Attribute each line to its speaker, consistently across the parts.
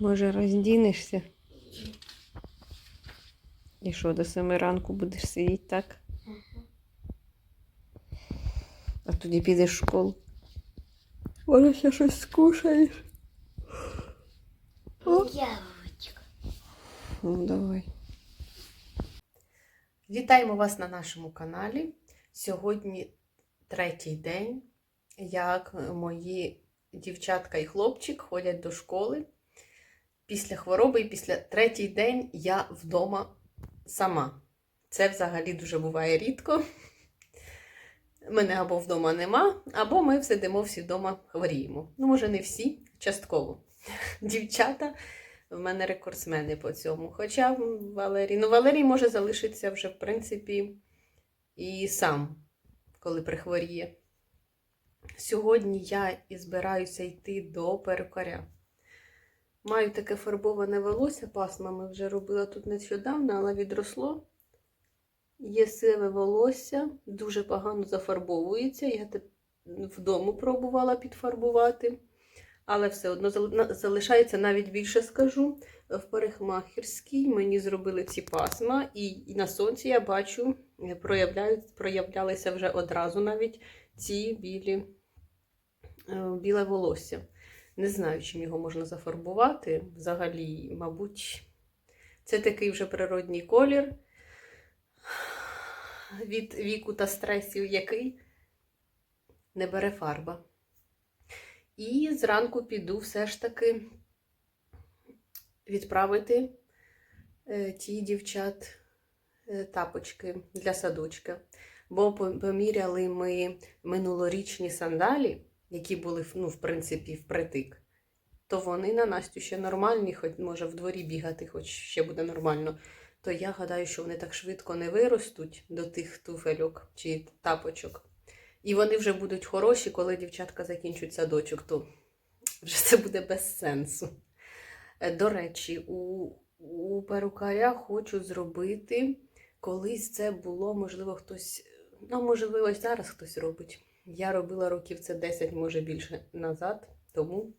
Speaker 1: Може, роздінешся? І що, до семи ранку будеш сидіти так? А тоді підеш в школу. Може, ще щось скушаєш? О.
Speaker 2: Яблочко.
Speaker 1: Ну, давай.
Speaker 3: Вітаємо вас на нашому каналі. Сьогодні третій день, як мої дівчатка і хлопчик ходять до школи. Після хвороби і після третій день я вдома сама. Це взагалі дуже буває рідко. Мене або вдома нема, або ми сидимо всі вдома хворіємо. Ну, може, не всі, частково. Дівчата в мене рекордсмени по цьому. Хоча Валерій, ну Валерій може залишитися вже, в принципі, і сам, коли прихворіє. Сьогодні я і збираюся йти до перукаря. Маю таке фарбоване волосся, пасмами вже робила тут нещодавно, але відросло. Є сиве волосся, дуже погано зафарбовується. Я вдома пробувала підфарбувати, але все одно залишається навіть більше скажу. В парикмахерській мені зробили ці пасма, і, на сонці я бачу, е, проявлялися вже одразу навіть ці білі, е, біле волосся. Не знаю, чим його можна зафарбувати. Взагалі, мабуть, це такий вже природній колір від віку та стресів, який не бере фарба. І зранку піду все ж таки відправити е, ті дівчат е, тапочки для садочка. Бо поміряли ми минулорічні сандалі, які були, ну, в принципі, впритик, то вони на Настю ще нормальні, хоч може в дворі бігати, хоч ще буде нормально. То я гадаю, що вони так швидко не виростуть до тих туфельок чи тапочок. І вони вже будуть хороші, коли дівчатка закінчать садочок, то вже це буде без сенсу. Е, До речі, у, у перукаря хочу зробити. Колись це було, можливо, хтось, ну, можливо, зараз хтось робить. Я робила років це 10, може більше назад, тому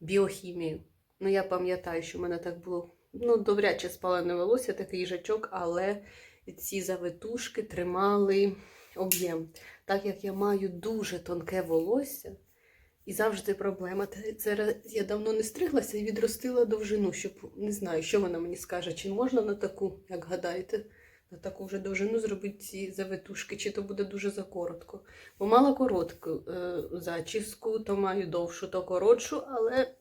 Speaker 3: біохімію. Ну, я пам'ятаю, що в мене так було ну, добряче спалене волосся, такий їжачок, але ці завитушки тримали об'єм. Так як я маю дуже тонке волосся, і завжди проблема. Це я давно не стриглася і відростила довжину, щоб не знаю, що вона мені скаже, чи можна на таку, як гадаєте, на таку вже довжину зробити ці завитушки, чи то буде дуже закоротко. Бо мала коротку е, зачіску, то маю довшу, то коротшу, але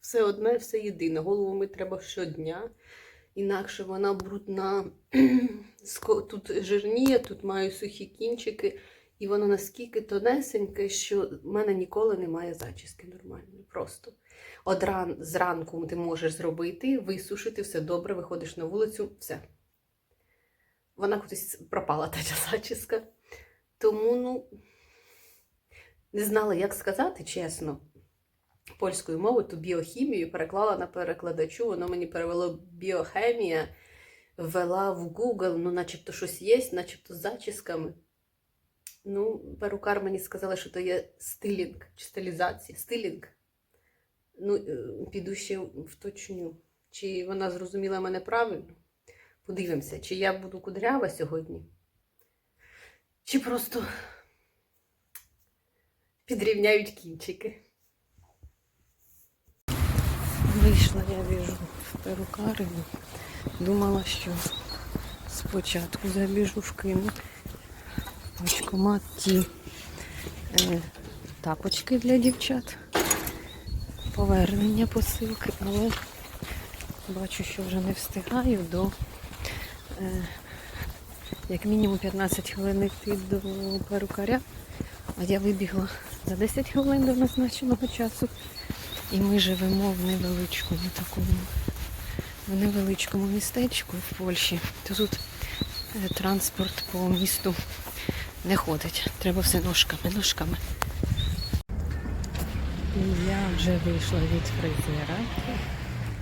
Speaker 3: все одне, все єдине. Голову мити треба щодня, інакше вона брудна. Тут жирніє, тут маю сухі кінчики. І воно наскільки тонесеньке, що в мене ніколи немає зачіски нормальної. Просто. От ран, зранку ти можеш зробити, висушити, все добре, виходиш на вулицю, все. Вона кудись пропала та ця зачіска. Тому, ну, не знала, як сказати, чесно. Польською мовою ту біохімію переклала на перекладачу, воно мені перевело біохемія, ввела в Google, ну, начебто щось є, начебто з зачісками. Ну, перукар мені сказала, що то є стилінг чи стилізація. Стилінг. Ну, е, піду ще вточню. Чи вона зрозуміла мене правильно? Подивимося, чи я буду кудрява сьогодні, чи просто підрівняють кінчики.
Speaker 1: Вийшла я біжу в перукарню. Думала, що спочатку забіжу в пачкомат ті е, тапочки для дівчат. Повернення посилки, але бачу, що вже не встигаю до як мінімум 15 хвилин йти до перукаря. А я вибігла за 10 хвилин до назначеного часу. І ми живемо в невеличкому такому, в невеличкому містечку в Польщі. То тут е, транспорт по місту не ходить. Треба все ножками, ножками. Я вже вийшла від фрезера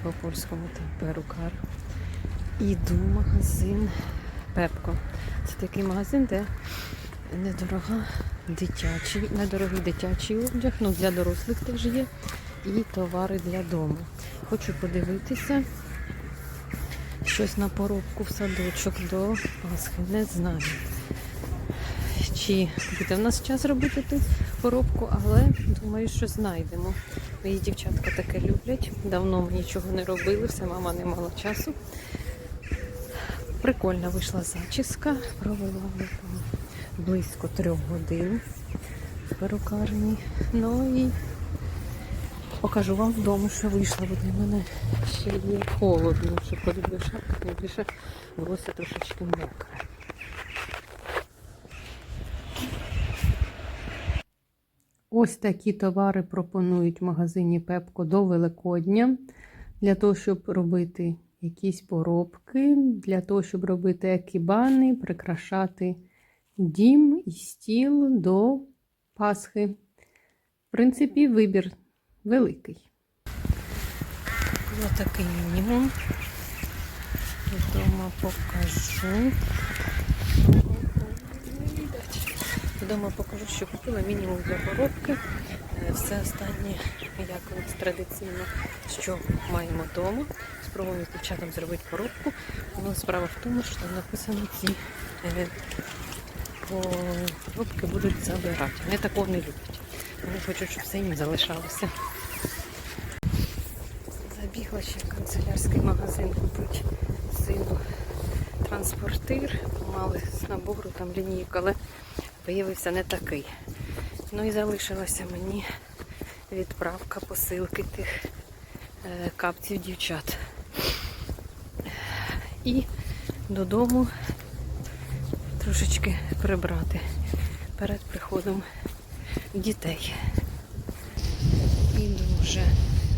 Speaker 1: по польському перукар. Іду в магазин Пепко. Це такий магазин, де недорога дитячий, недорогий дитячий одяг, ну для дорослих теж є.
Speaker 3: і товари для дому. Хочу подивитися щось на поробку в садочок до Пасхи. Не знаю. Чи буде в нас час робити ту поробку, але думаю, що знайдемо. Мої дівчатка таке люблять. Давно ми нічого не робили, все мама не мала часу. Прикольна вийшла зачіска. Провела близько трьох годин в перукарні. Ну і покажу вам вдома, що вийшло, бо для мене ще є холодно, що шапку, тим більше волосся трошечки мокре. Ось такі товари пропонують в магазині Пепко до Великодня для того, щоб робити якісь поробки, для того, щоб робити екібани, прикрашати дім і стіл до Пасхи. В принципі, вибір великий. Ось такий мінімум. Вдома покажу. Вдома покажу, що купила мінімум для поробки. Е, Все останнє, як от традиційно, що маємо вдома. Спробуємо з дівчатам зробити поробку. Але справа в тому, що написано ці е, будуть забирати. Вони такого не люблять. Вони хочуть, щоб все їм залишалося. Забігла ще в канцелярський магазин купити сину транспортир. Мали з набору там лінійка, але виявився не такий. Ну і залишилася мені відправка посилки тих капців дівчат. І додому трошечки прибрати перед приходом дітей. Іду вже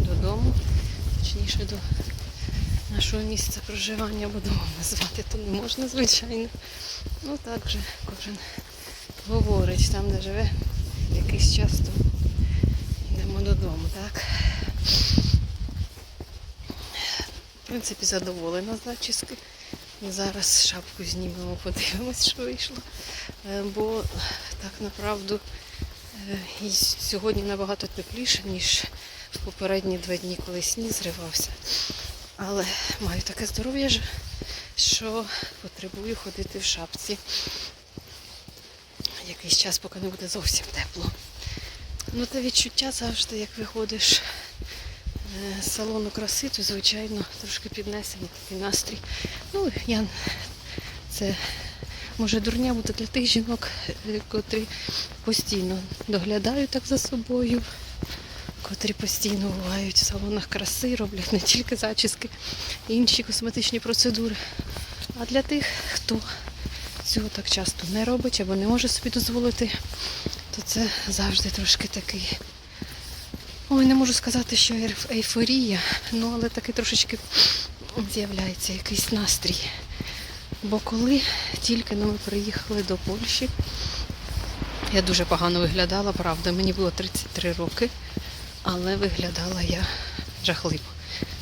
Speaker 3: додому, точніше до нашого місця проживання, бо домом назвати то не можна, звичайно. Ну так же кожен говорить, там де живе якийсь час, то йдемо додому, так? Принципі, задоволена з зачіски. Зараз шапку знімемо, подивимось, що вийшло. Е, Бо так направду е, і сьогодні набагато тепліше, ніж в попередні два дні, коли сніг зривався. Але маю таке здоров'я, що потребую ходити в шапці. Якийсь час, поки не буде зовсім тепло. Ну, те відчуття завжди, як виходиш салону краси, то звичайно трошки піднесений такий настрій. Ну, я це може дурня буде для тих жінок, е, котрі постійно доглядають так за собою, котрі постійно бувають в салонах краси, роблять не тільки зачіски, інші косметичні процедури. А для тих, хто цього так часто не робить або не може собі дозволити, то це завжди трошки такий. Ой, не можу сказати, що ейфорія, ну але такий трошечки з'являється якийсь настрій. Бо коли тільки ми приїхали до Польщі, я дуже погано виглядала, правда, мені було 33 роки, але виглядала я жахливо.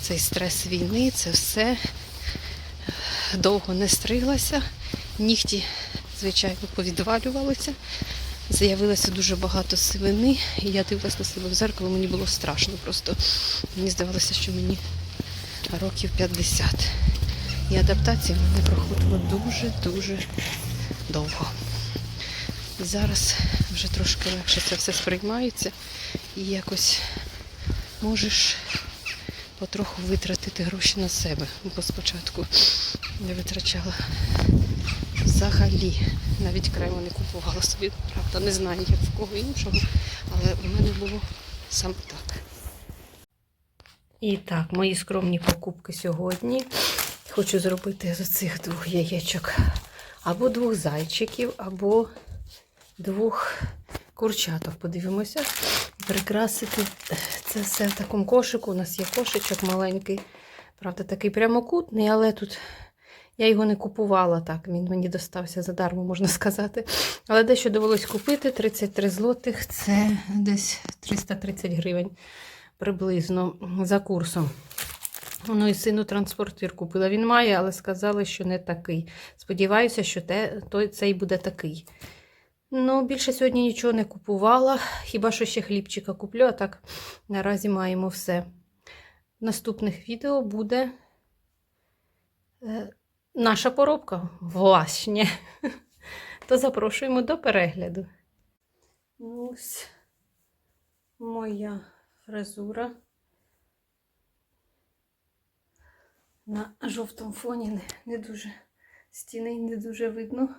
Speaker 3: Цей стрес війни, це все довго не стриглася, нігті, звичайно, повідвалювалися. З'явилося дуже багато сивини, і я дивилась на себе в зеркало, мені було страшно. Просто мені здавалося, що мені років 50. І адаптація в мене проходила дуже-дуже довго. Зараз вже трошки легше це все сприймається і якось можеш потроху витратити гроші на себе. Бо спочатку не витрачала взагалі. Навіть крему не купувала собі, правда, не знаю, як в кого іншого, але у мене було саме так. І так, мої скромні покупки сьогодні. Хочу зробити з цих двох яєчок або двох зайчиків, або двох курчаток. Подивимося. Прикрасити це все в такому кошику. У нас є кошичок маленький. Правда, такий прямокутний, але тут я його не купувала так. Він мені достався задармо, можна сказати. Але дещо довелось купити 33 злотих. Це десь 330 гривень приблизно за курсом. Ну і сину транспортир купила. Він має, але сказали, що не такий. Сподіваюся, що те, той, цей буде такий. Ну, більше сьогодні нічого не купувала, хіба що ще хлібчика куплю, а так наразі маємо все. В наступних відео буде е, наша поробка власне. То запрошуємо до перегляду. Ось моя фрезура. На жовтому фоні не, не дуже стіни не дуже видно.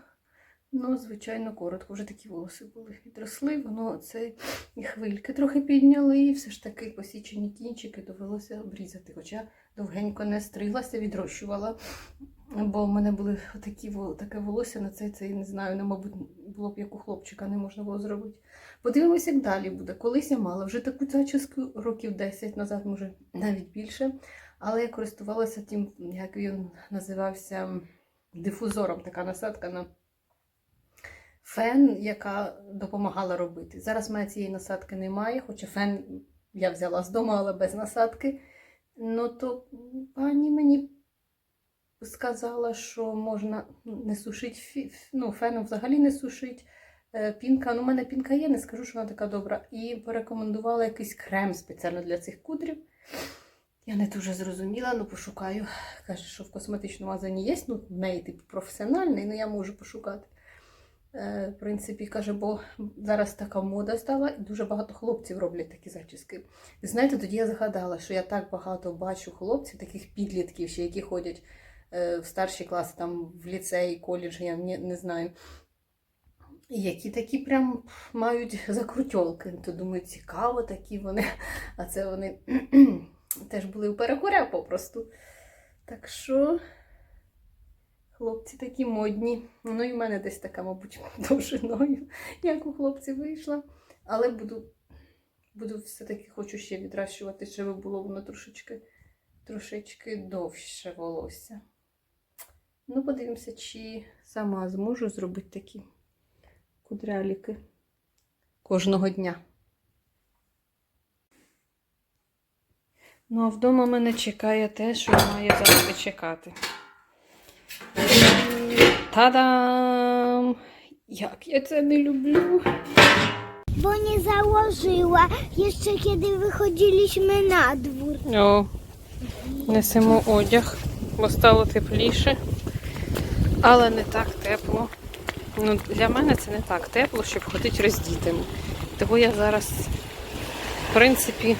Speaker 3: Ну, звичайно, коротко. Вже такі волоси були відросли, воно це і хвильки трохи підняли, і все ж таки посічені кінчики довелося обрізати. Хоча довгенько не стриглася, відрощувала. Бо в мене були такі, таке волосся на це, це я не знаю, ну, мабуть, було б як у хлопчика, не можна було зробити. Подивимося, як далі буде. Колись я мала вже таку зачіску років 10 назад, може навіть більше. Але я користувалася тим, як він називався дифузором, така насадка на фен, яка допомагала робити. Зараз в мене цієї насадки немає, хоча фен я взяла з дому, але без насадки. Ну то пані мені сказала, що можна не сушити, ну, феном взагалі не сушить. Е, Пінка, ну, у мене пінка є, не скажу, що вона така добра. І порекомендувала якийсь крем спеціально для цих кудрів. Я не дуже зрозуміла, ну пошукаю. Каже, що в косметичному магазині є, ну, в неї типу професіональний, ну я можу пошукати. Е, в принципі, каже, бо зараз така мода стала, і дуже багато хлопців роблять такі зачіски. І знаєте, тоді я згадала, що я так багато бачу хлопців, таких підлітків, ще які ходять в старші класи, там в ліцеї, коледжі, я не, не знаю. Які такі прям мають закрутьолки. То думаю, цікаво такі вони. А це вони теж були у перекуря попросту. Так що хлопці такі модні. Ну і в мене десь така, мабуть, довжиною, як у хлопців вийшла. Але буду, буду все-таки хочу ще відращувати, щоб було воно трошечки, трошечки довше волосся. Ну, подивимося, чи сама зможу зробити такі кудряліки кожного дня. Ну, а вдома мене чекає те, що має завжди чекати. Та-дам! Як я це не люблю.
Speaker 2: Bo nie założyła jeszcze kiedy wychodziliśmy na dwór.
Speaker 3: О, несемо одяг, бо стало тепліше, але не так тепло. Ну, для мене це не так тепло, щоб ходити роздітим. Того я зараз, в принципі,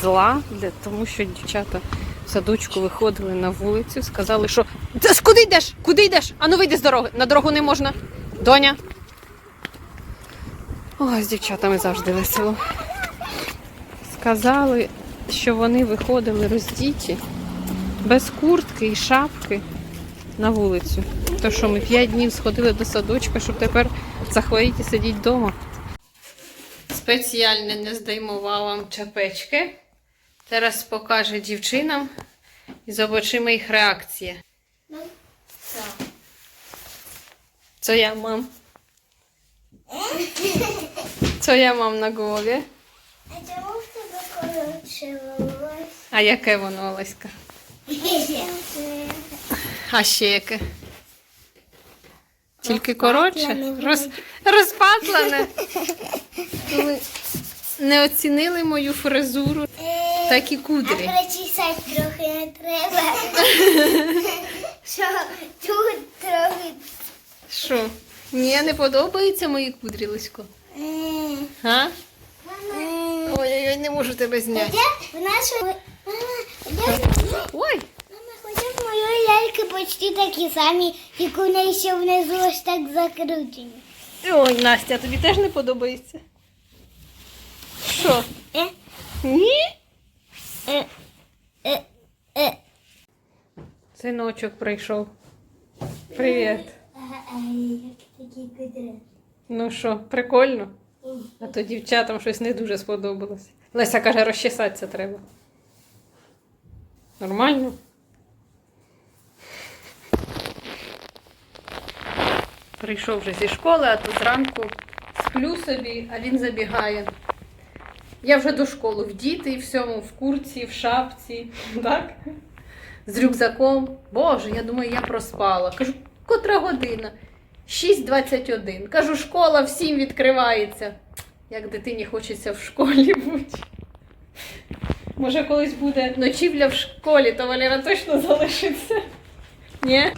Speaker 3: зла, тому що дівчата в садочку виходили на вулицю, сказали, що «Ти ж куди йдеш? Куди йдеш? Ану вийди з дороги. На дорогу не можна. Доня. Ой, з дівчатами завжди весело. Сказали, що вони виходили роздіті, без куртки і шапки на вулицю. То що ми п'ять днів сходили до садочка, щоб тепер захворіти і сидіти вдома. Спеціально не здаймувала вам чапечки. Зараз покаже дівчинам і побачимо їх реакція. Co ja mam? Co ja mam na głowie?
Speaker 2: A czemu w tego koloru trzeba
Speaker 3: А яке воно, Олеська? А ще яке? Тільки коротше? Роз... Розпатлене. Ви не оцінили мою фрезуру, так і
Speaker 2: A
Speaker 3: кудрі.
Speaker 2: precisać trochę nie trzeba. Що тут трохи.
Speaker 3: Що? Ні, не подобаються мої кудрі, Лисько?
Speaker 2: Е,
Speaker 3: А? Ой-ой-ой, не можу тебе зняти. Ой!
Speaker 2: Мама, хоча в моєї ляльки почти такі самі, як у неї ще внизу ось так закручені.
Speaker 3: Ой, Настя, тобі теж не подобається? Що?
Speaker 2: Е,
Speaker 3: Ні?
Speaker 2: е, е, е.
Speaker 3: Синочок прийшов. Привіт. Ну що, прикольно? А то дівчатам щось не дуже сподобалось. Леся каже, розчесатися треба. Нормально? Прийшов вже зі школи, а то зранку сплю собі, а він забігає. Я вже до школи вдіти, всьому, в курці, в шапці, так? З рюкзаком. Боже, я думаю, я проспала. Кажу, котра година? 6.21. Кажу, школа в 7 відкривається. Як дитині хочеться в школі бути. Може, колись буде ночівля в школі, то Валера точно залишиться. Ні?